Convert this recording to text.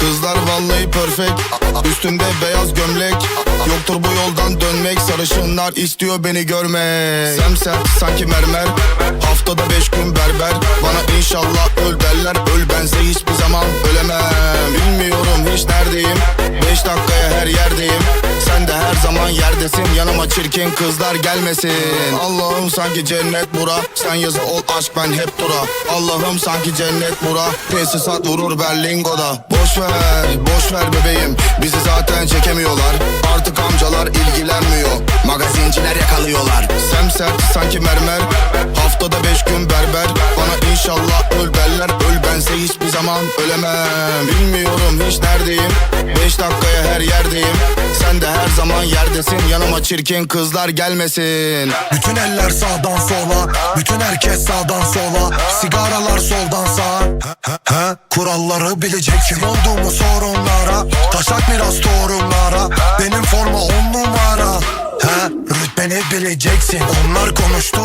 Kızlar vallahi perfect. Üstümde beyaz gömlek. Yoktur bu yoldan dönmek. Sarışınlar istiyor beni görmek. Semsert sanki mermer. Haftada beş gün berber. Bana inşallah öl derler. Öl bense hiçbir zaman ölemem. Bilmiyorum hiç neredeyim. Beş dakikaya her yerdeyim zaman yerdesin Yanıma çirkin kızlar gelmesin. Allah'ım sanki cennet bura. Sen yazı ol aşk ben hep dura. Allah'ım sanki cennet bura. Tesisat vurur Berlingo'da. Boş ver, boş ver bebeğim. Bizi zaten çekemiyorlar. Artık amcalar ilgilenmiyor. Magazinciler yakalıyorlar. Semsert sanki mermer. Haftada beş gün berber. Bana inşallah öl derler. Öl bense hiçbir zaman ölemem. Bilmiyorum hiç neredeyim. Beş dakikaya her yerdeyim. Sen de yerdesin Yanıma çirkin kızlar gelmesin. Bütün eller sağdan sola Bütün herkes sağdan sola. Sigaralar soldan sağa. Kuralları bilecek Kim olduğumu sorunlara Taşak miras torunlara. Benim forma on numara. He, Rütbeni bileceksin. Onlar konuştu